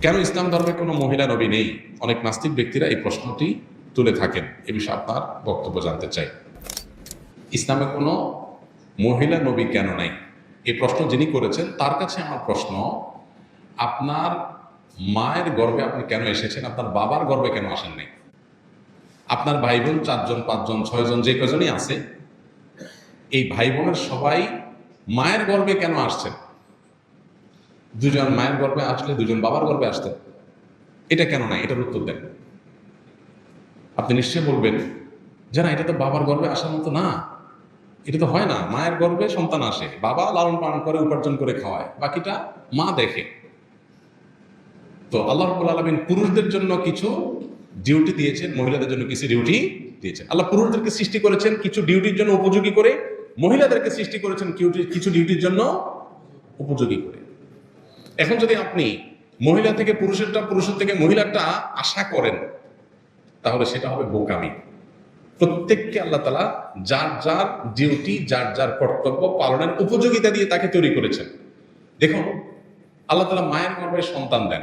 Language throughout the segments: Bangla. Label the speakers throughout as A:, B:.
A: কেন ইসলাম ধর্মে কোনো মহিলা নবী নেই? অনেক নাস্তিক ব্যক্তিরা এই প্রশ্নটি তুলে থাকেন। এ বিষয়ে আপনার বক্তব্য জানতে চাই। ইসলামে কোনো মহিলা নবী কেন নাই? এই প্রশ্ন যিনি করেছেন, তার কাছে আমার প্রশ্ন, আপনার মায়ের গর্বে আপনি কেন এসেছেন? আপনার বাবার গর্বে কেন আসেন নাই? আপনার ভাই বোন চারজন, পাঁচজন, ছয়জন, যে কজনই আছে, এই ভাই বোনের সবাই মায়ের গর্বে কেন আসছেন? দুজন মায়ের গর্বে আসলে দুজন বাবার গর্বে আসতেন এটা কেন নাই? এটার উত্তর দেন। আপনি নিশ্চয়ই বলবেন যে না এটা তো বাবার গর্বে আসার মতো না। এটা তো হয় না। মায়ের গর্বে সন্তান আসে। বাবা লালন পালন করে, উপার্জন করে খাওয়ায়। বাকিটা মা দেখে। তো আল্লাহ রব্বুল আলমিন পুরুষদের জন্য কিছু ডিউটি দিয়েছেন, মহিলাদের জন্য কিছু ডিউটি দিয়েছেন। আল্লাহ পুরুষদেরকে সৃষ্টি করেছেন কিছু ডিউটির জন্য উপযোগী করে, মহিলাদেরকে সৃষ্টি করেছেন কিছু ডিউটির জন্য উপযোগী করে। এখন যদি আপনি মহিলা থেকে পুরুষেরটা, পুরুষের থেকে মহিলাটা আশা করেন, তাহলে সেটা হবে বোকামি। প্রত্যেককে আল্লাহ তালা যার যার ডিউটি, যার যার কর্তব্য পালনের উপযোগিতা দিয়ে তাকে তৈরি করেছেন। দেখুন, আল্লাহ তালা মায়ের গর্ভে সন্তান দেন।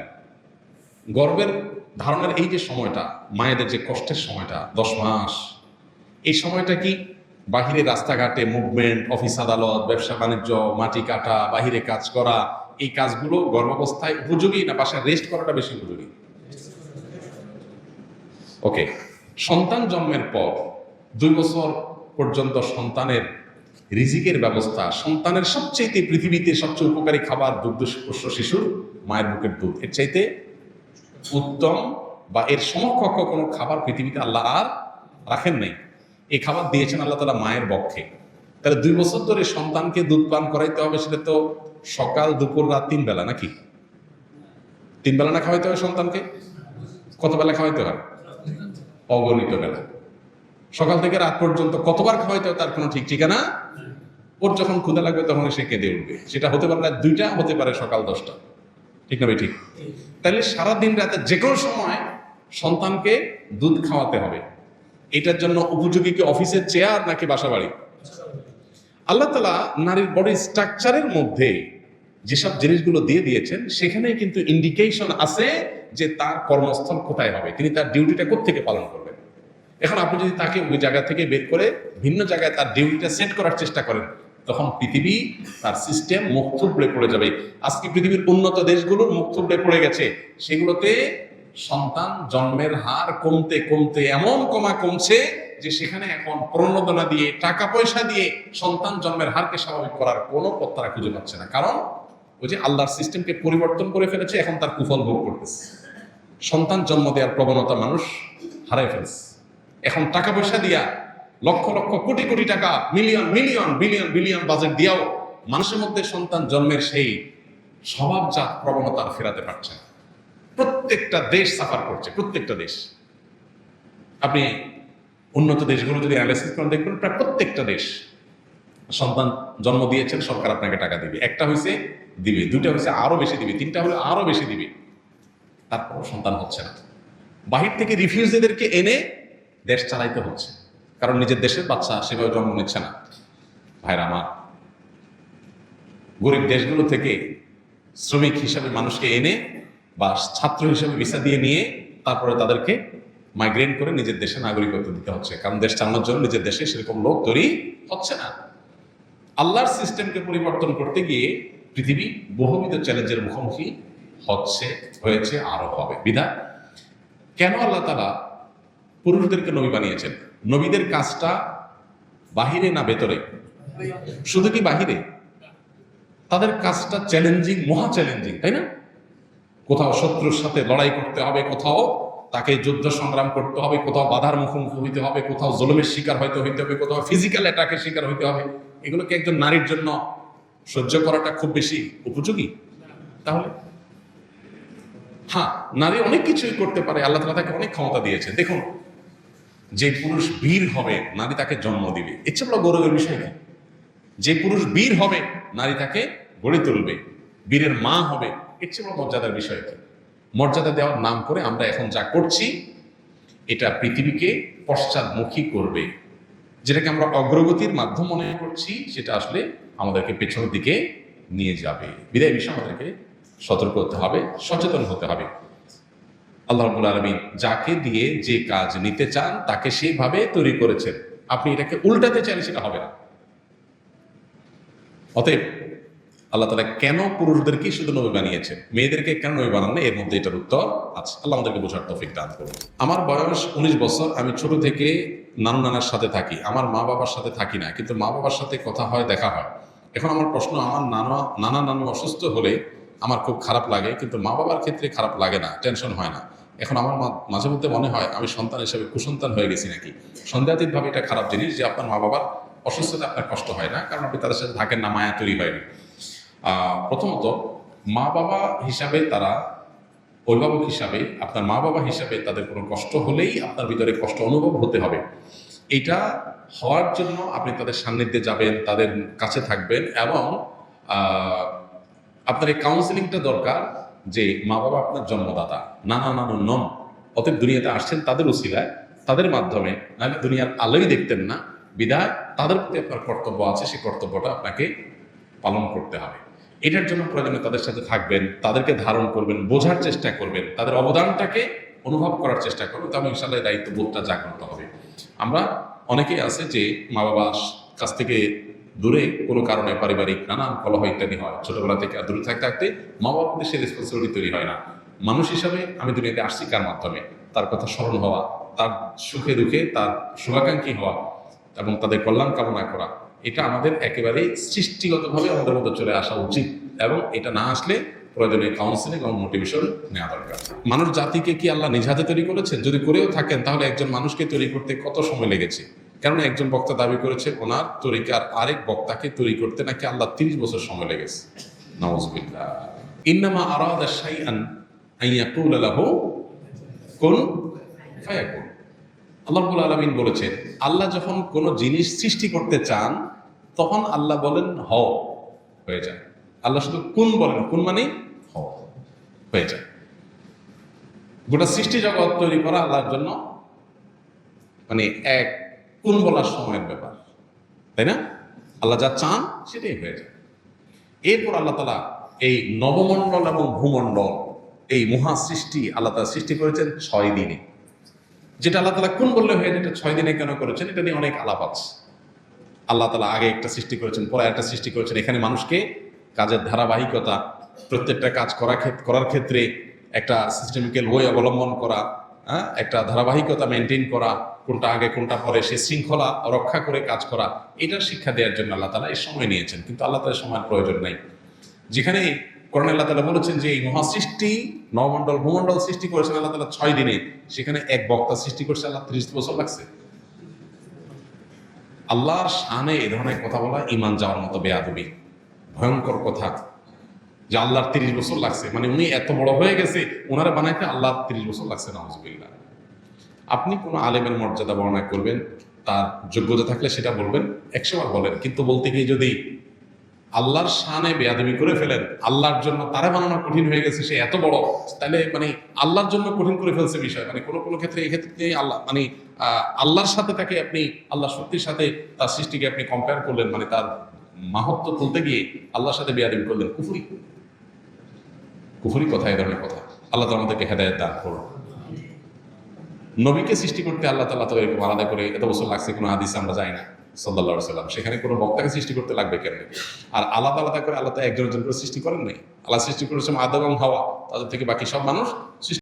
A: গর্বের ধারণার এই যে সময়টা, মায়েদের যে কষ্টের সময়টা, দশ মাস, এই সময়টা কি বাহিরে রাস্তাঘাটে মুভমেন্ট অফিস আদালত, ব্যবসা বাণিজ্য, মাটি কাটা, বাহিরে কাজ করা এই কাজগুলো গর্ভাবস্থায় উপযোগী না বাসায় রেস্ট করাটা বেশি উপযোগী? ওকে সন্তান জন্মের পর দুই বছর পর্যন্ত সন্তানের রিজিকের ব্যবস্থা, সন্তানের সবচেয়ে পৃথিবীতে সবচেয়ে উপকারী খাবার দুগ্ধ শিশুর মায়ের বুকের দুধ। এর চাইতে উত্তম বা এর সমকক্ষ কোনো খাবার পৃথিবীতে আল্লাহ আর রাখেন নাই। এই খাবার দিয়েছেন আল্লাহ তালা মায়ের বক্ষে তাহলে দুই বছর ধরে সন্তানকে দুধ পান করাইতে হবে, সেটা তো সকাল, দুপুর, রাত তিন বেলা নাকি? তিন বেলা না খাওয়াইতে হবে সন্তানকে? কত বেলা খাওয়াইতে হয়? অগণিত বেলা। সকাল থেকে রাত পর্যন্ত কতবার খাওয়াইতে হবে তার কোনো ঠিক ঠিকানা? ওর যখন ক্ষুদা লাগবে তখন সে কেঁদে উঠবে। সেটা হতে পারে দুইটা, হতে পারে সকাল দশটা। ঠিক না ঠিক? তাহলে সারাদিন রাতে যে কোনো সময় সন্তানকে দুধ খাওয়াতে হবে। এটার জন্য উপযোগী কি অফিসের চেয়ার নাকি বাসা বাড়ি আল্লাহ তালা নারীর বডি স্ট্রাকচারের মধ্যে যেসব জিনিসগুলো দিয়ে দিয়েছেন সেখানে কিন্তু ইন্ডিকেশন আছে যে তার কর্মস্থল কোথায় হবে। তিনি তার ডিউটিটা থেকে পালন করবেন? এখন আপনি যদি তাকে ওই জায়গা থেকে বের করে ভিন্ন জায়গায় তার ডিউটিটা সেট করার চেষ্টা করেন, তখন পৃথিবী তার সিস্টেম মুখ থুবড়ে পড়ে যাবে। আজকে পৃথিবীর উন্নত দেশগুলোর মুখ থুবড়ে পড়ে গেছে। সেগুলোতে সন্তান জন্মের হার কমতে কমতে এমন কমা কমছে যে সেখানে এখন প্রণোদনা দিয়ে টাকা পয়সা দিয়ে সন্তান জন্মের হারকে স্বাভাবিক করার কোনো পথ তারা খুঁজে পাচ্ছে না। কারণ ওই যে আল্লাহর সিস্টেমকে পরিবর্তন করে ফেলেছে, এখন তার কুফল ভোগ করতেছে। সন্তান জন্ম দেওয়ার প্রবণতা মানুষ হারাই ফেলছে। এখন টাকা পয়সা দিয়া লক্ষ লক্ষ, কোটি কোটি টাকা, million million, billion billion budget দিয়াও মানুষের মধ্যে সন্তান জন্মের সেই স্বভাবজাত প্রবণতা আর ফেরাতে পারছে প্রত্যেকটা দেশ সাফার করছে, প্রত্যেকটা দেশ। আপনি উন্নত দেশগুলো যদি অ্যানালাইসিস করেন, দেখবেন প্রায় প্রত্যেকটা দেশ সন্তান জন্ম দিয়েছেন, সরকার আপনাকে টাকা দিবে। একটা হয়েছে দিবে, দুইটা হয়েছে আরও বেশি দিবে, তিনটা হলে আরও বেশি দিবে। তারপর সন্তান হচ্ছে না। বাহির থেকে রিফিউজিদেরকে এনে দেশ চালাইতে হচ্ছে। কারণ নিজের দেশের বাচ্চা সেভাবে জন্ম নিচ্ছে না। ভাইরা আমার, গরিব দেশগুলো থেকে শ্রমিক হিসাবে মানুষকে এনে বা ছাত্র হিসেবে ভিসা দিয়ে নিয়ে তারপরে তাদেরকে মাইগ্রেট করে নিজের দেশে নাগরিকত্ব দিতে হচ্ছে। কারণ দেশ চালানোর জন্য নিজের দেশে সেরকম লোক তৈরি হচ্ছে না। আল্লাহর সিস্টেমকে পরিবর্তন করতে গিয়ে পৃথিবী বহুবিধ চ্যালেঞ্জের মুখোমুখি হচ্ছে, হয়েছে আরও হবে। বিধায় কেন আল্লাহ তালা পুরুষদেরকে নবী বানিয়েছেন? নবীদের কাজটা বাহিরে না ভেতরে? শুধু কি বাহিরে? তাদের কাজটা চ্যালেঞ্জিং মহা চ্যালেঞ্জিং তাই না? কোথাও শত্রুর সাথে লড়াই করতে হবে, কোথাও তাকে যুদ্ধ সংগ্রাম করতে হবে, কোথাও বাধার মুখোমুখি হইতে হবে, কোথাও জলমের শিকার হইতে হইতে হবে, কোথাও ফিজিক্যাল অ্যাটাকের শিকার হইতে হবে। এগুলো কি একজন নারীর জন্য সহ্য করাটা খুব বেশি উপযোগী? তাহলে? হ্যাঁ নারী অনেক কিছুই করতে পারে, আল্লাহ তালা তাকে অনেক ক্ষমতা দিয়েছে দেখুন, যে পুরুষ বীর হবে, নারী তাকে জন্ম দিবে। চেয়ে বড় গৌরবের বিষয় কি? যে পুরুষ বীর হবে, নারী তাকে গড়ে তুলবে। বীরের মা হবে, এর চেয়ে বড় মর্যাদার বিষয় কি? মর্যাদা দেওয়ার নাম করে আমরা এখন যা করছি, এটা পৃথিবীকে পশ্চাদমুখী করবে। যেটাকে আমরা অগ্রগতির মাধ্যম মনে করছি, সেটা আসলে আমাদেরকে পেছনের দিকে নিয়ে যাবে। বিদায় বিষয় আমাদেরকে সতর্ক হতে হবে, সচেতন হতে হবে। আল্লাহ আলামিন যাকে দিয়ে যে কাজ নিতে চান, তাকে সেইভাবে তৈরি করেছেন। আপনি এটাকে উল্টাতে চাইলে সেটা হবে না। অতএব আল্লাহ তালা কেন পুরুষদেরকে শুধু নবী বানিয়েছেন মেয়েদেরকে কেন নবী বানান? এর মধ্যে এটার উত্তর আছে। আল্লাহ আমাদেরকে বোঝার তৌফিক দান করুন। আমার বয়স উনিশ বছর, আমি ছোট থেকে নানু নানার সাথে থাকি। আমার মা বাবার সাথে থাকি না, কিন্তু মা বাবার সাথে কথা হয়, দেখা হয়। এখন আমার প্রশ্ন, আমার নানা নানা নানু অসুস্থ হলে আমার খুব খারাপ লাগে, কিন্তু মা বাবার ক্ষেত্রে খারাপ লাগে না, টেনশন হয় না। এখন আমার মাঝে মধ্যে মনে হয়, আমি সন্তান হিসেবে কুসন্তান হয়ে গেছি নাকি? সন্দেহাতীতভাবে এটা খারাপ জিনিস যে আপনার মা বাবার অসুস্থতা আপনার কষ্ট হয় না, কারণ আপনি তাদের সাথে থাকেন না, মায়া তৈরি হয়নি। প্রথমত মা বাবা হিসাবে তারা অভিভাবক হিসাবে, আপনার মা বাবা হিসাবে তাদের কোনো কষ্ট হলেই আপনার ভিতরে কষ্ট অনুভব হতে হবে। এটা হওয়ার জন্য আপনি তাদের সান্নিধ্যে যাবেন, তাদের কাছে থাকবেন এবং আপনার এই কাউন্সিলিংটা দরকার যে মা বাবা আপনার জন্মদাতা, নানা নানু নন, অতএব দুনিয়াতে আসছেন তাদের উসিলায়, তাদের মাধ্যমে, নাহলে দুনিয়ার আলোই দেখতেন না, বিদায়, তাদের প্রতি আপনার কর্তব্য আছে, সেই কর্তব্যটা আপনাকে পালন করতে হবে। এটার জন্য প্রয়োজনে তাদের সাথে থাকবেন, তাদেরকে ধারণ করবেন, বোঝার চেষ্টা করবেন, তাদের অবদানটাকে অনুভব করার চেষ্টা করবেন, তাহলে ইনশাল্লাহ এই দায়িত্ববোধটা জাগ্রত হবে। আমরা অনেকেই আছে যে মা বাবার কাছ থেকে দূরে কোনো কারণে পারিবারিক নানান কলহ ইত্যাদি হয়। ছোটবেলা থেকে দূরে থাকতে থাকতে মা বাবার প্রতি সে রেসপন্সিবিলিটি তৈরি হয় না। মানুষ হিসাবে আমি দুনিয়াতে আসছি কার মাধ্যমে? তার কথা স্মরণ হওয়া, তার সুখে দুঃখে তার শুভাকাঙ্ক্ষী হওয়া এবং তাদের কল্যাণ কামনা করা। এটা আমাদের একেবারে সৃষ্টিগতভাবে আমাদের মধ্যে চলে আসা উচিত এবং এটা না আসলে প্রয়োজনীয় কাউন্সিলিং এবং মোটিভেশন নেওয়া দরকার। মানুষ জাতিকে কি আল্লাহ নিজ হাতে তৈরি করেছেন? যদি করেও থাকেন, তাহলে একজন মানুষকে তৈরি করতে কত সময় লেগেছে? কারণ একজন বক্তা দাবি করেছে, ওনার তরিকার আরেক বক্তাকে তৈরি করতে নাকি আল্লাহ তিরিশ বছর সময় লেগেছে? নওয়াজবিল্লাহ ইন্নামা আরাদা শাইআন আইয়াকুল লাহু কুন ফায়াকুন। আল্লাহ রাব্বুল আলামিন বলেছেন, আল্লাহ যখন কোনো জিনিস সৃষ্টি করতে চান, তখন আল্লাহ বলেন হ হয়ে যায় আল্লাহ শুধু কোন বলেন, কোন মানে হ হয়ে যায় গোটা সৃষ্টি জগৎ তৈরি করা আল্লাহর জন্য মানে এক কোন বলার সময়ের ব্যাপার, তাই না? আল্লাহ যা চান, সেটাই হয়ে যায়। এরপর আল্লাহ তালা এই নবমণ্ডল এবং ভূমণ্ডল, এই মহা সৃষ্টি আল্লাহ তালা সৃষ্টি করেছেন ছয় দিনে। যেটা আল্লাহ তালা কোন বললে হয়ে যেটা ছয় দিনে কেন করেছেন, এটা নিয়ে অনেক আলাপ আছে। আল্লাহ তালা আগে একটা সৃষ্টি করেছেন, পরে একটা সৃষ্টি করেছেন। এখানে মানুষকে কাজের ধারাবাহিকতা, প্রত্যেকটা কাজ করা করার ক্ষেত্রে একটা সিস্টেমিক্যাল ওয়ে অবলম্বন করা হ্যাঁ? একটা ধারাবাহিকতা মেনটেন করা, কোনটা আগে, কোনটা পরে, সে শৃঙ্খলা রক্ষা করে কাজ করা, এটা শিক্ষা দেওয়ার জন্য আল্লাহ তালা এই সময় নিয়েছেন। কিন্তু আল্লাহ তালা সময়ের প্রয়োজন নাই। যেখানে করোনা আল্লাহ তালা বলেছেন যে এই মহাসৃষ্টি, নবমণ্ডল, ভূমণ্ডল সৃষ্টি করেছেন আল্লাহ তালা ছয় দিনে। সেখানে এক বক্তা সৃষ্টি করছে, আল্লাহ ত্রিশ বছর লাগছে। আল্লাহর শানে এ ধরনের কথা বলা ইমান যাওয়ার মতো বেয়াদবি। ভয়ঙ্কর কথা। যে আল্লাহর তিরিশ বছর লাগছে। মানে উনি এত বড় হয়ে গেছে ওনারা বানাইতে আল্লাহ তিরিশ বছর লাগছে নাহজবিল্লা আপনি কোনো আলেমের মর্যাদা বর্ণনা করবেন, তার যোগ্যতা থাকলে সেটা বলবেন, একশো বার বলেন। কিন্তু বলতে গিয়ে যদি আল্লাহর শানে বেয়াদবি করে ফেলেন। আল্লাহর জন্য তারা বানানো কঠিন হয়ে গেছে, সে এত বড়। তাহলে মানে আল্লাহর জন্য কঠিন করে ফেলছে বিষয়। মানে কোনো কোনো ক্ষেত্রে এই ক্ষেত্রে আল্লাহ মানে আল্লাহর সাথে তাকে আপনি আল্লাহ শক্তির সাথে তার সৃষ্টিকে আপনি কম্পেয়ার করলেন মানে তার মাহত্ব তুলতে গিয়ে আল্লাহর সাথে বেয়াদবি করলেন। কুফুরি। কুফুরি কথা, এ ধরনের কথা। আল্লাহ তো আমাদেরকে হেদায়ত দান করুন। নবীকে সৃষ্টি করতে আল্লাহ তালা তো এরকম আলাদা করে এত বছর লাগছে, কোনো হাদিস আমরা যাই না। সাল্লাহ সাল্লাম সেখানে কোনো বক্তাকে সৃষ্টি করতে লাগবে কেন? আর আলাদা আলাদা করে আলাদা একজন একজন করে সৃষ্টি করেন নাই। আল্লাহ সৃষ্টি করেছেন আদম এবং হাওয়া। তাদের থেকে বাকি সব মানুষ সৃষ্টি